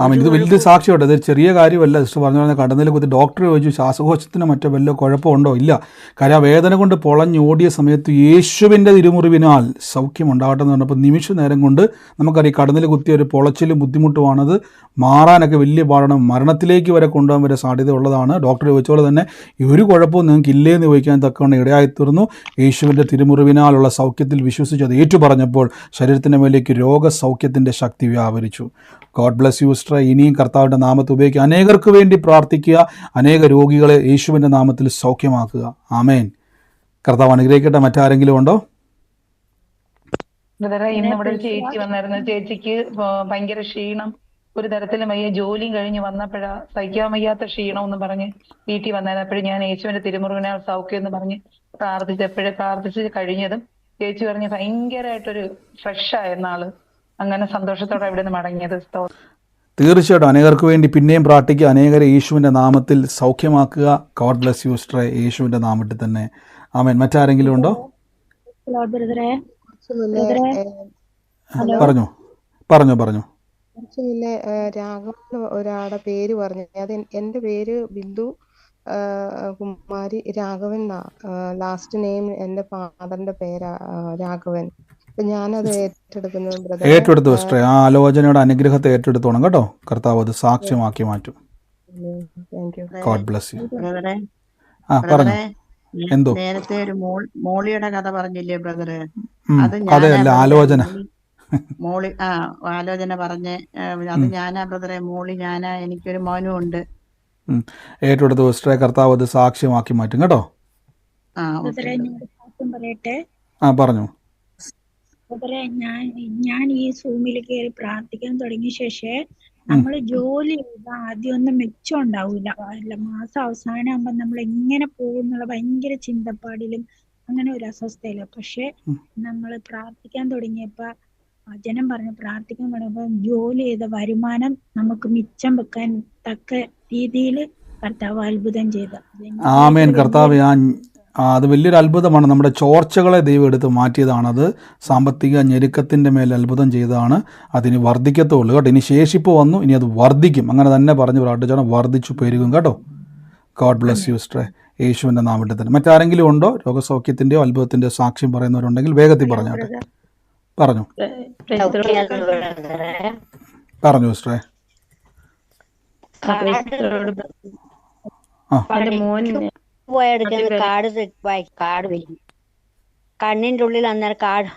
ആമേൻ ഇത് വലിയൊരു കുഴപ്പവും സാക്ഷ്യമുണ്ട് ഇത് ചെറിയ കാര്യമല്ല. സിസ്റ്റർ പറഞ്ഞ കടന്നൽ കുത്തി ഡോക്ടർ ചോദിച്ചു ശ്വാസകോശത്തിന് മറ്റോ വല്ല കുഴപ്പമുണ്ടോ? ഇല്ല. കാര്യം ആ വേദന കൊണ്ട് പൊളഞ്ഞോടിയ സമയത്ത് യേശുവിന്റെ തിരുമുറിവിനാൽ സൗഖ്യം ഉണ്ടാകട്ടെ എന്ന് പറഞ്ഞപ്പോൾ നിമിഷ നേരം കൊണ്ട് നമുക്കറിയാം കടന്നൽ കുത്തിയ ഒരു പൊളച്ചിലും ബുദ്ധിമുട്ടുമാണത്. മാറാനൊക്കെ വലിയ പാടാണ്. മരണത്തിലേക്ക് വരെ കൊണ്ടുപോകാൻ വരെ സാധ്യത ഉള്ളതാണ് ഡോക്ടർ ചോദിച്ച പോലെ തന്നെ ഒരു കുഴപ്പവും നിങ്ങൾക്ക് ഇല്ലേന്ന് ചോദിക്കാൻ തക്കവണ്ണം ഇടയായിത്തീർന്നു. യേശുവിന്റെ തിരുമുറിവിനാലുള്ള സൗഖ്യത്തിൽ വിശ്വസിച്ച് അത് ഏറ്റു പറഞ്ഞപ്പോൾ ശരീരത്തിന്റെ മേലേക്ക് രോഗസൗഖ്യത്തിന്റെ ശക്തി വ്യാപരിച്ചു. ഗോഡ് ബ്ലസ് യു സിസ്റ്റർ ഇനിയും കർത്താവിന്റെ നാമത്തിൽ ഉപയോഗിക്കുക. അനേകർക്ക് വേണ്ടി പ്രാർത്ഥിക്കുക. അനേക രോഗികളെ യേശുവിന്റെ നാമത്തിൽ സൗഖ്യമാക്കുക. ആമേൻ. കർത്താവ് അനുഗ്രഹിക്കട്ടെ. മറ്റാരെങ്കിലും ഉണ്ടോ? ഇന്ന് ഇവിടെ ഒരു ചേച്ചി വന്നായിരുന്നു. ചേച്ചിക്ക് ഭയങ്കര ക്ഷീണം. ഒരു തരത്തിലും വയ്യ ജോലിയും കഴിഞ്ഞ് വന്നപ്പോഴാ സഹിക്കാൻ വയ്യാത്ത ക്ഷീണം എന്ന് പറഞ്ഞ് വീട്ടിൽ വന്നായിരുന്നു. അപ്പോഴും ഞാൻ യേശുവിന്റെ തിരുമുറുവിനാൽ സൗഖ്യം എന്ന് പറഞ്ഞ് പ്രാർത്ഥിച്ചപ്പോഴേ പ്രാർത്ഥിച്ച് കഴിഞ്ഞതും ചേച്ചി പറഞ്ഞ് ഭയങ്കരമായിട്ടൊരു ഫ്രഷ് ആയിരുന്ന അങ്ങനെ സന്തോഷത്തോടെ ഇവിടെ നിന്ന് മടങ്ങിയത്. തീർച്ചയായിട്ടും അനേകർക്ക് വേണ്ടി പിന്നെയും പ്രാർത്ഥിക്കുക. അനേകരെ യേശുവിന്റെ നാമത്തിൽ സൗഖ്യമാക്കുക. ഗോഡ് ബ്ലസ് യു സിസ്റ്റർ യേശുവിന്റെ നാമത്തിൽ തന്നെ. ആമേൻ. മറ്റാരെങ്കിലും ഉണ്ടോ? പറഞ്ഞു. പറഞ്ഞു പറഞ്ഞു. കുറച്ച് മുന്നേ രാഘവൻ ഒരാളുടെ പേര് പറഞ്ഞു. അത് എൻ- എന്റെ പേര് ബിന്ദു കുമാരി രാഘവൻ ലാസ്റ്റ് നെയിം എന്റെ ഫാദറിന്റെ പേരാ രാഘവൻ. ഞാനത് ഏറ്റെടുക്കുന്നു ബ്രദറെ. ഏറ്റെടുത്തു സിസ്റ്ററെ ആ ആലോചനയുടെ അനുഗ്രഹത്തെ ഏറ്റെടുത്തോണം കേട്ടോ. കർത്താവ് അത് സാക്ഷ്യമാക്കി മാറ്റും. ഗോഡ് ബ്ലസ് യു ബ്രദറെ ആ പറഞ്ഞു. എന്തോ? നേരത്തെ ഒരു മോൾ മോളിയുടെ കഥ പറഞ്ഞില്ലേ ബ്രദറെ? അത് ഞാനാ ആലോചന. മോളി ആ ആലോചന പറഞ്ഞ് അത് ഞാനാ ബ്രദറെ മോളി ഞാനാ എനിക്കൊരു മോനും ഉണ്ട്. ഏറ്റെടുത്ത് സിസ്റ്ററെ കർത്താവ് അത് സാക്ഷ്യമാക്കി മാറ്റും കേട്ടോ. ആ പറയട്ടെ? ആ പറഞ്ഞു. ബ്രദറെ ഞാൻ ഞാൻ ഈ സൂമിൽ കയറി പ്രാർത്ഥിക്കാൻ തുടങ്ങിയ ശേഷം നമ്മൾ ജോലി ആദ്യം ഒന്നും മെച്ചം ഉണ്ടാവില്ല അല്ല മാസം അവസാനം ആകുമ്പോൾ നമ്മൾ എങ്ങനെ പോകും പോകുന്നുള്ള ഭയങ്കര ചിന്തപ്പാടിലും അങ്ങനെ ഒരു അസ്വസ്ഥയില്ല പക്ഷെ നമ്മൾ പ്രാർത്ഥിക്കാൻ തുടങ്ങിയപ്പോ വചനം പറഞ്ഞ് പ്രാർത്ഥിക്കാൻ തുടങ്ങിയപ്പോ ജോലി ചെയ്ത വരുമാനം നമുക്ക് മിച്ചം വെക്കാൻ തക്ക രീതിയിൽ കർത്താവ് അത്ഭുതം ചെയ്തു. ആമേൻ. കർത്താവ് അത് വലിയൊരു അത്ഭുതമാണ്. നമ്മുടെ ചോർച്ചകളെ ദൈവം എടുത്ത് മാറ്റിയതാണത് സാമ്പത്തിക ഞെരുക്കത്തിന്റെ മേൽ അത്ഭുതം ചെയ്തതാണ്. അതിന് വർദ്ധിക്കത്തുള്ളൂ കേട്ടോ. ഇനി ശേഷിപ്പ് വന്നു ഇനി അത് വർദ്ധിക്കും. അങ്ങനെ തന്നെ പറഞ്ഞ് പ്രാർത്ഥിച്ചാണ് വർദ്ധിച്ചു പെരുകും കേട്ടോ. ഗോഡ് ബ്ലസ് യു സ്ട്രേ യേശുവിന്റെ നാമത്തിൽ തന്നെ. മറ്റാരെങ്കിലും ഉണ്ടോ? രോഗസൗഖ്യത്തിന്റെയോ അത്ഭുതത്തിന്റെയോ സാക്ഷ്യം പറയുന്നവരുണ്ടെങ്കിൽ വേഗത്തിൽ പറഞ്ഞോട്ടെ. പറഞ്ഞു. പറഞ്ഞു സിസ്റ്ററെ ആ. നാട്ടിൽ കാട് സെറ്റ് കാട് വരും കണ്ണിന്റെ ഉള്ളിൽ അന്നേരം കാട്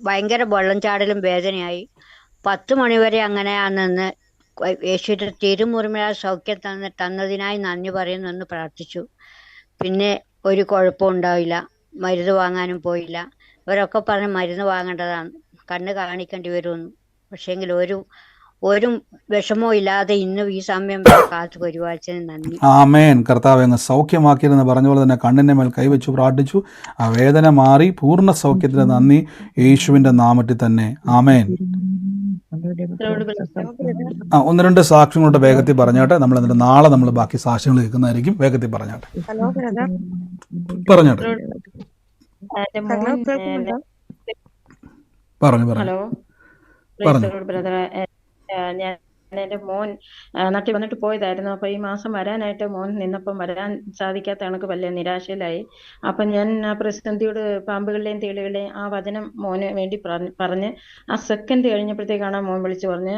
ഭയങ്കര വെള്ളം ചാടലും വേദനയായി. പത്ത് മണിവരെ അങ്ങനെ നിന്ന് യേശുവിന്റെ യേശുവിന്റെ തിരുമുറിമ സൗഖ്യം തന്ന തന്നതിനായി നന്ദി പറയുന്നെന്ന് പ്രാർത്ഥിച്ചു. പിന്നെ ഒരു കുഴപ്പം ഉണ്ടാവില്ല. മരുന്ന് വാങ്ങാനും പോയില്ല. അവരൊക്കെ പറഞ്ഞ് മരുന്ന് വാങ്ങേണ്ടതാണ്. കണ്ണ് കാണിക്കേണ്ടി വരുമെന്ന്. പക്ഷേങ്കിൽ ഒരു ഒരു വിഷമവും ഇല്ലാതെ ഇന്നും ഈ സമയം കാത്തു പരിപാലിച്ചതിന് നന്ദി. ആമേൻ. കർത്താവ് അങ്ങ് സൗഖ്യമാക്കിയതെന്ന് പറഞ്ഞ പോലെ തന്നെ കണ്ണിന്റെ മേൽ കൈവച്ചു പ്രാർത്ഥിച്ചു. ആ വേദന മാറി പൂർണ സൗഖ്യത്തിന് നന്ദി. യേശുവിന്റെ നാമത്തിൽ തന്നെ. ആമേൻ. ആ ഒന്ന് രണ്ട് സാക്ഷ്യങ്ങളുടെ വേഗത്തിൽ പറഞ്ഞാട്ടെ. നമ്മൾ എന്നിട്ട് നാളെ നമ്മൾ ബാക്കി സാക്ഷ്യങ്ങൾ കേൾക്കുന്നതായിരിക്കും. വേഗത്തിൽ പറഞ്ഞാട്ടെ. പറഞ്ഞാട്ടെ. പറഞ്ഞു പറഞ്ഞു. ഹലോ. പറഞ്ഞു. ഞാൻ എന്റെ മോൻ നാട്ടിൽ വന്നിട്ട് പോയതായിരുന്നു. അപ്പൊ ഈ മാസം വരാനായിട്ട് മോൻ നിന്നപ്പം വരാൻ സാധിക്കാത്ത കണക്ക് വലിയ നിരാശയിലായി. അപ്പൊ ഞാൻ ആ പ്രതിസന്ധിയോട് പാമ്പുകളുടെയും തേളുകളുടെയും ആ വചനം മോന് വേണ്ടി പറഞ്ഞ് ആ സെക്കൻഡ് കഴിഞ്ഞപ്പോഴത്തേക്കാണ് മോൻ വിളിച്ചു പറഞ്ഞ്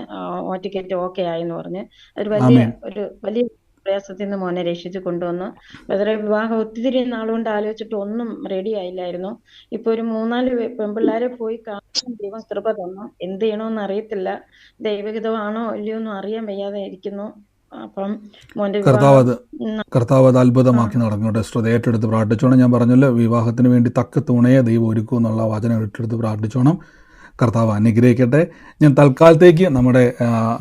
ടിക്കറ്റ് ഓക്കെ ആയെന്ന് പറഞ്ഞ് ഒരു വലിയ ഒരു വലിയ പ്രയാസത്തിൽ നിന്ന് മോനെ രക്ഷിച്ചു കൊണ്ടുവന്നു. വെറുതെ വിവാഹം ഒത്തിരി നാളുകൊണ്ട് ആലോചിച്ചിട്ട് ഒന്നും റെഡി ആയില്ലായിരുന്നു. ഇപ്പൊ ഒരു മൂന്നാൽ പെൺപിള്ളേരെ പോയി ദൈവം കൃപ തന്നു. എന്ത് ചെയ്യണമെന്ന് അറിയത്തില്ല. ദൈവഹിതമാണോ ഇല്ലയോ ഒന്നും അറിയാൻ വയ്യാതെ ഇരിക്കുന്നു. അപ്പം മോന്റെ കർത്താവ് അത് ഉം, കർത്താവ് അത് അത്ഭുതമാക്കി നടന്നോട്ടെ. ശ്രദ്ധ ഏറ്റെടുത്ത് പ്രാർത്ഥിച്ചോണം. ഞാൻ പറഞ്ഞല്ലോ വിവാഹത്തിന് വേണ്ടി തക്ക തുണയെ ദൈവം ഒരുക്കും എന്നുള്ള വചനം ഏറ്റെടുത്ത് പ്രാർത്ഥിച്ചോണം. കർത്താവ് അനുഗ്രഹിക്കട്ടെ. ഞാൻ തൽക്കാലത്തേക്ക് നമ്മുടെ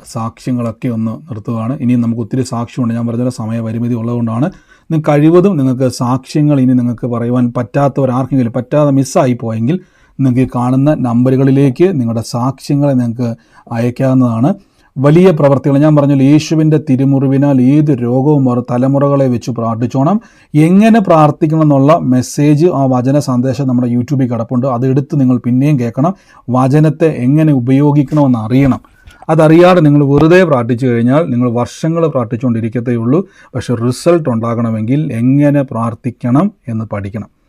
സാക്ഷ്യങ്ങളൊക്കെ ഒന്ന് നിർത്തുകയാണ്. ഇനിയും നമുക്ക് ഒത്തിരി സാക്ഷ്യമുണ്ട്. ഞാൻ പറഞ്ഞ സമയപരിമിതി ഉള്ളതുകൊണ്ടാണ്. നിങ്ങൾക്ക് കഴിവതും നിങ്ങൾക്ക് സാക്ഷ്യങ്ങൾ ഇനി നിങ്ങൾക്ക് പറയുവാൻ പറ്റാത്തവർ ആർക്കെങ്കിലും പറ്റാതെ മിസ്സായി പോയെങ്കിൽ നിങ്ങൾക്ക് കാണുന്ന നമ്പറുകളിലേക്ക് നിങ്ങളുടെ സാക്ഷ്യങ്ങളെ നിങ്ങൾക്ക് അയക്കാവുന്നതാണ്. വലിയ പ്രവർത്തികൾ ഞാൻ പറഞ്ഞു യേശുവിന്റെ തിരുമുറിവിനാൽ ഏത് രോഗവും അവർ തലമുറകളെ വെച്ച് പ്രാർത്ഥിച്ചോണം. എങ്ങനെ പ്രാർത്ഥിക്കണം എന്നുള്ള മെസ്സേജ് ആ വചന സന്ദേശം നമ്മുടെ യൂട്യൂബിൽ കിടപ്പുണ്ട്. അത് എടുത്ത് നിങ്ങൾ പിന്നെയും കേൾക്കണം. വചനത്തെ എങ്ങനെ ഉപയോഗിക്കണമെന്ന് അറിയണം. അതറിയാതെ നിങ്ങൾ വെറുതെ പ്രാർത്ഥിച്ചു കഴിഞ്ഞാൽ നിങ്ങൾ വർഷങ്ങൾ പ്രാർത്ഥിച്ചുകൊണ്ടിരിക്കത്തേ ഉള്ളൂ. പക്ഷെ റിസൾട്ട് ഉണ്ടാകണമെങ്കിൽ എങ്ങനെ പ്രാർത്ഥിക്കണം എന്ന് പഠിക്കണം.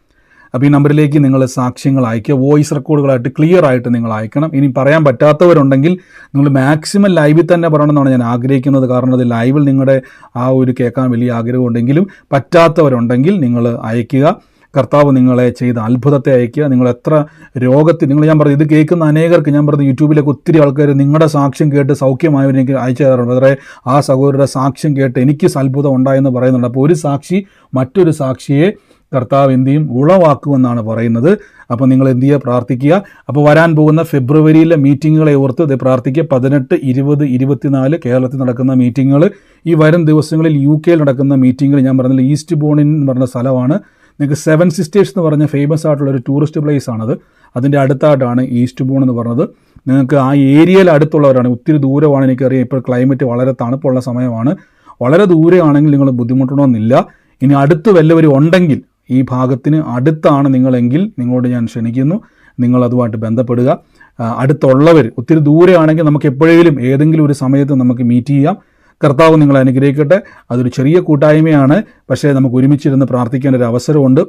അപ്പോൾ ഈ നമ്പറിലേക്ക് നിങ്ങൾ സാക്ഷ്യങ്ങൾ അയക്കുക. വോയിസ് റെക്കോർഡുകളായിട്ട് ക്ലിയർ ആയിട്ട് നിങ്ങൾ അയക്കണം. ഇനി പറയാൻ പറ്റാത്തവരുണ്ടെങ്കിൽ നിങ്ങൾ മാക്സിമം ലൈവിൽ തന്നെ പറയണമെന്നാണ് ഞാൻ ആഗ്രഹിക്കുന്നത്. കാരണം അത് ലൈവിൽ നിങ്ങളുടെ ആ ഒരു കേൾക്കാൻ വലിയ ആഗ്രഹമുണ്ടെങ്കിലും പറ്റാത്തവരുണ്ടെങ്കിൽ നിങ്ങൾ അയക്കുക. കർത്താവ് നിങ്ങളെ ചെയ്ത അത്ഭുതത്തെ അയക്കുക. നിങ്ങൾ എത്ര രോഗത്തിൽ നിങ്ങൾ ഞാൻ പറഞ്ഞു ഇത് കേൾക്കുന്ന അനേകർക്ക് ഞാൻ പറഞ്ഞു യൂട്യൂബിലേക്ക് ഒത്തിരി ആൾക്കാർ നിങ്ങളുടെ സാക്ഷ്യം കേട്ട് സൗഖ്യമായവർ എനിക്ക് അയച്ചു തരാറുണ്ട്. വളരെ ആ സഹോദരരുടെ സാക്ഷ്യം കേട്ട് എനിക്ക് അത്ഭുതം ഉണ്ടായെന്ന് പറയുന്നുണ്ട്. അപ്പോൾ ഒരു സാക്ഷി മറ്റൊരു സാക്ഷിയെ കർത്താവ് എന്ത് ചെയ്യും ഉളവാക്കുമെന്നാണ് പറയുന്നത്. അപ്പോൾ നിങ്ങൾ എന്ത് ചെയ്യുക? പ്രാർത്ഥിക്കുക. അപ്പോൾ വരാൻ പോകുന്ന ഫെബ്രുവരിയിലെ മീറ്റിങ്ങുകളെ ഓർത്ത് ഇത് പ്രാർത്ഥിക്കുക. പതിനെട്ട് ഇരുപത് ഇരുപത്തിനാല് കേരളത്തിൽ നടക്കുന്ന മീറ്റിങ്ങുകൾ. ഈ വരും ദിവസങ്ങളിൽ യു കെയിൽ നടക്കുന്ന മീറ്റിങ്ങുകൾ ഞാൻ പറഞ്ഞില്ല ഈസ്റ്റ് ബോണിൻ എന്ന് പറഞ്ഞ സ്ഥലമാണ്. നിങ്ങൾക്ക് സെവൻ സിസ്റ്റേഴ്സ് എന്ന് പറഞ്ഞ ഫേമസ് ആയിട്ടുള്ള ഒരു ടൂറിസ്റ്റ് പ്ലേസ് ആണത്. അതിന്റെ അടുത്തായിട്ടാണ് ഈസ്റ്റ് ബോൺ എന്ന് പറഞ്ഞത്. നിങ്ങൾക്ക് ആ ഏരിയയിൽ അടുത്തുള്ളവരാണ്. ഒത്തിരി ദൂരമാണ് എനിക്കറിയാം. ഇപ്പോൾ ക്ലൈമറ്റ് വളരെ തണുപ്പുള്ള സമയമാണ്. വളരെ ദൂരെയാണെങ്കിൽ നിങ്ങൾ ബുദ്ധിമുട്ടണമെന്നില്ല. ഇനി അടുത്ത് വല്ലവരും ഉണ്ടെങ്കിൽ ഈ ഭാഗത്തിന് അടുത്താണ് നിങ്ങളെങ്കിൽ നിങ്ങളോട് ഞാൻ ക്ഷണിക്കുന്നു. നിങ്ങൾ അതുമായിട്ട് ബന്ധപ്പെടുക അടുത്തുള്ളവർ ഒത്തിരി ദൂരെയാണെങ്കിൽ നമുക്ക് എപ്പോഴെങ്കിലും ഏതെങ്കിലും ഒരു സമയത്ത് നമുക്ക് മീറ്റ് ചെയ്യാം. കർത്താവ് നിങ്ങളെ അനുഗ്രഹിക്കട്ടെ. അതൊരു ചെറിയ കൂട്ടായ്മയാണ്. പക്ഷേ നമുക്ക് ഒരുമിച്ചിരുന്ന് പ്രാർത്ഥിക്കേണ്ട ഒരു അവസരമുണ്ട്.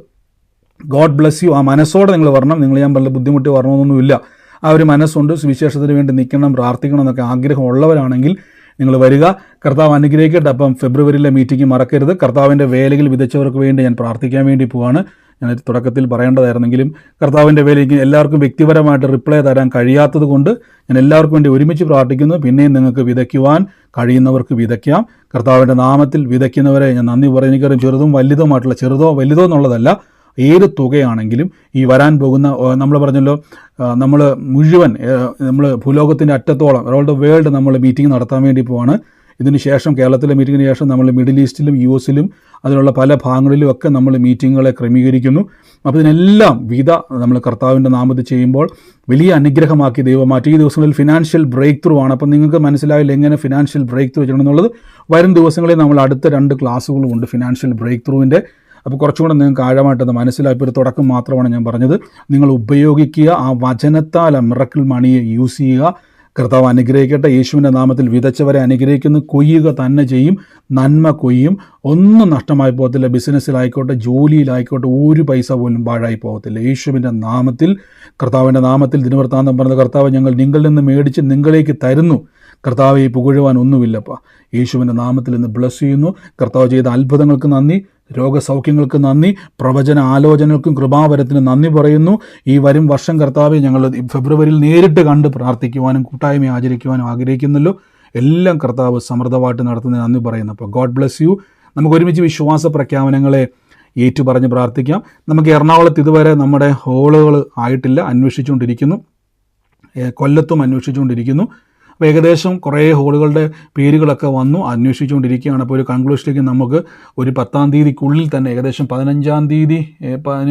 ഗോഡ് ബ്ലെസ് യു ആ മനസ്സോടെ നിങ്ങൾ വരണം. നിങ്ങൾ ഞാൻ പറഞ്ഞ ബുദ്ധിമുട്ട് വരണമെന്നൊന്നുമില്ല. ആ ഒരു മനസ്സുണ്ട്. സുവിശേഷത്തിന് വേണ്ടി നിൽക്കണം പ്രാർത്ഥിക്കണം എന്നൊക്കെ ആഗ്രഹമുള്ളവരാണെങ്കിൽ നിങ്ങൾ വരിക. കർത്താവ് അനുഗ്രഹിക്കട്ടെ. അപ്പം ഫെബ്രുവരിയിലെ മീറ്റിംഗ് മറക്കരുത്. കർത്താവിന്റെ വേലയിൽ വിതച്ചവർക്ക് വേണ്ടി ഞാൻ പ്രാർത്ഥിക്കാൻ വേണ്ടി പോവാണ്. ഞാൻ തുടക്കത്തിൽ പറയേണ്ടതായിരുന്നെങ്കിലും കർത്താവിന്റെ വേലയ്ക്ക് എല്ലാവർക്കും വ്യക്തിപരമായിട്ട് റിപ്ലൈ തരാൻ കഴിയാത്തത് കൊണ്ട് ഞാൻ എല്ലാവർക്കും വേണ്ടി ഒരുമിച്ച് പ്രാർത്ഥിക്കുന്നു. പിന്നെയും നിങ്ങൾക്ക് വിതയ്ക്കുവാൻ കഴിയുന്നവർക്ക് വിതയ്ക്കാം. കർത്താവിന്റെ നാമത്തിൽ വിതയ്ക്കുന്നവരെ ഞാൻ നന്ദി പറയുന്നതിനും ചെറുതും വലുതുമായിട്ടുള്ള ചെറുതോ വലുതോ എന്നുള്ളതല്ല. ഏത് തുകയാണെങ്കിലും ഈ വരാൻ പോകുന്ന നമ്മൾ പറഞ്ഞല്ലോ നമ്മൾ മുഴുവൻ നമ്മൾ ഭൂലോകത്തിന്റെ അറ്റത്തോളം അറൗണ്ട് ദ വേൾഡ് നമ്മൾ മീറ്റിംഗ് നടത്താൻ വേണ്ടി പോവാണ്. ഇതിന് ശേഷം കേരളത്തിലെ മീറ്റിങ്ങിന് ശേഷം നമ്മൾ മിഡിൽ ഈസ്റ്റിലും യു എസിലും അതിലുള്ള പല ഭാഗങ്ങളിലും ഒക്കെ നമ്മൾ മീറ്റിങ്ങുകളെ ക്രമീകരിക്കുന്നു. അപ്പോൾ ഇതിനെല്ലാം വിധ നമ്മൾ കർത്താവിന്റെ നാമത്തിൽ ചെയ്യുമ്പോൾ വലിയ അനുഗ്രഹമാക്കി ദൈവം മാറ്റി ഈ ദിവസങ്ങളിൽ ഫിനാൻഷ്യൽ ബ്രേക്ക് ത്രൂ ആണ്. അപ്പം നിങ്ങൾക്ക് മനസ്സിലായില്ല എങ്ങനെ ഫിനാൻഷ്യൽ ബ്രേക്ക് ത്രൂ ചെയ്യണം എന്നുള്ളത് വരും ദിവസങ്ങളിൽ നമ്മൾ അടുത്ത രണ്ട് ക്ലാസ്സുകളും ഉണ്ട് ഫിനാൻഷ്യൽ ബ്രേക്ക് ത്രൂവിന്റെ അപ്പോൾ കുറച്ചും കൂടെ നിങ്ങൾക്ക് ആഴമായിട്ടത് മനസ്സിലായി. ഒരു തുടക്കം മാത്രമാണ് ഞാൻ പറഞ്ഞത്. നിങ്ങൾ ഉപയോഗിക്കുക ആ വചനത്താൽ മിറക്കിൾ മണിയെ യൂസ് ചെയ്യുക. കർത്താവ് അനുഗ്രഹിക്കട്ടെ. യേശുവിന്റെ നാമത്തിൽ വിതച്ചവരെ അനുഗ്രഹിക്കുന്നു. കൊയ്യുക തന്നെ ചെയ്യും. നന്മ കൊയ്യും. ഒന്നും നഷ്ടമായി പോകത്തില്ല. ബിസിനസ്സിലായിക്കോട്ടെ ജോലിയിലായിക്കോട്ടെ ഒരു പൈസ പോലും പാഴായി പോകത്തില്ല. യേശുവിന്റെ നാമത്തിൽ കർത്താവിന്റെ നാമത്തിൽ ദിനവൃത്താന്തം പറഞ്ഞ കർത്താവ് ഞങ്ങൾ നിങ്ങളിൽ നിന്ന് മേടിച്ച് നിങ്ങളിലേക്ക് തരുന്നു. കർത്താവ് ഈ പുകഴുവാൻ ഒന്നുമില്ലപ്പ. യേശുവിന്റെ നാമത്തിൽ ഇന്ന് ബ്ലസ് ചെയ്യുന്നു. കർത്താവ് ചെയ്ത അത്ഭുതങ്ങൾക്ക് നന്ദി. രോഗസൗഖ്യങ്ങൾക്ക് നന്ദി പ്രവചന ആലോചനകൾക്കും കൃപാവരത്തിന് നന്ദി പറയുന്നു. ഈ വരും വർഷം കർത്താവെ ഞങ്ങൾ ഫെബ്രുവരിയിൽ നേരിട്ട് കണ്ട് പ്രാർത്ഥിക്കുവാനും കൂട്ടായ്മ ആചരിക്കുവാനും ആഗ്രഹിക്കുന്നല്ലോ എല്ലാം കർത്താവ് സമൃദ്ധമായിട്ട് നടത്തുന്നതിന് നന്ദി പറയുന്നു. അപ്പോൾ ഗോഡ് ബ്ലെസ് യു. നമുക്ക് ഒരുമിച്ച് വിശ്വാസ പ്രഖ്യാപനങ്ങളെ ഏറ്റുപറഞ്ഞ് പ്രാർത്ഥിക്കാം. നമുക്ക് എറണാകുളത്ത് ഇതുവരെ നമ്മുടെ ഹോളുകൾ ആയിട്ടില്ല അന്വേഷിച്ചുകൊണ്ടിരിക്കുന്നു. കൊല്ലത്തും അന്വേഷിച്ചുകൊണ്ടിരിക്കുന്നു. അപ്പോൾ ഏകദേശം കുറേ ഹോളുകളുടെ പേരുകളൊക്കെ വന്നു അന്വേഷിച്ചുകൊണ്ടിരിക്കുകയാണ്. അപ്പോൾ ഒരു കൺക്ലൂഷനിലേക്ക് നമുക്ക് ഒരു പത്താം തീയതിക്കുള്ളിൽ തന്നെ ഏകദേശം പതിനഞ്ചാം തീയതി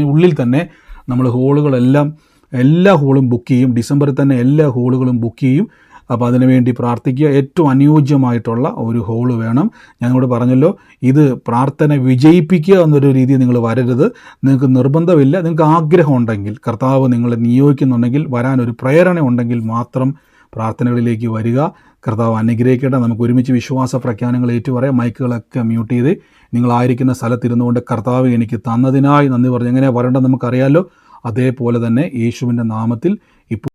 ഉള്ളിൽ തന്നെ നമ്മൾ ഹോളുകളെല്ലാം എല്ലാ ഹോളും ബുക്ക് ചെയ്യും. ഡിസംബറിൽ തന്നെ എല്ലാ ഹോളുകളും ബുക്ക് ചെയ്യും. അപ്പോൾ അതിനുവേണ്ടി പ്രാർത്ഥിക്കുക. ഏറ്റവും അനുയോജ്യമായിട്ടുള്ള ഒരു ഹോൾ വേണം. ഞാനിവിടെ പറഞ്ഞല്ലോ ഇത് പ്രാർത്ഥന വിജയിപ്പിക്കുക എന്നൊരു രീതി നിങ്ങൾ വരരുത്. നിങ്ങൾക്ക് നിർബന്ധമില്ല. നിങ്ങൾക്ക് ആഗ്രഹം ഉണ്ടെങ്കിൽ കർത്താവ് നിങ്ങളെ നിയോഗിക്കുന്നുണ്ടെങ്കിൽ വരാനൊരു പ്രേരണ ഉണ്ടെങ്കിൽ മാത്രം പ്രാർത്ഥനകളിലേക്ക് വരിക. കർത്താവ് അനുഗ്രഹിക്കട്ടെ. നമുക്ക് ഒരുമിച്ച് വിശ്വാസ പ്രഖ്യാനങ്ങൾ ഏറ്റുപറയാം. മൈക്കുകളൊക്കെ മ്യൂട്ട് ചെയ്ത് നിങ്ങളായിരിക്കുന്ന സ്ഥലത്തിരുന്നു കൊണ്ട് കർത്താവ് എനിക്ക് തന്നതിനായി നന്ദി പറഞ്ഞു എങ്ങനെ വരേണ്ടത് നമുക്കറിയാമല്ലോ അതേപോലെ തന്നെ യേശുവിന്റെ നാമത്തിൽ ഇപ്പോൾ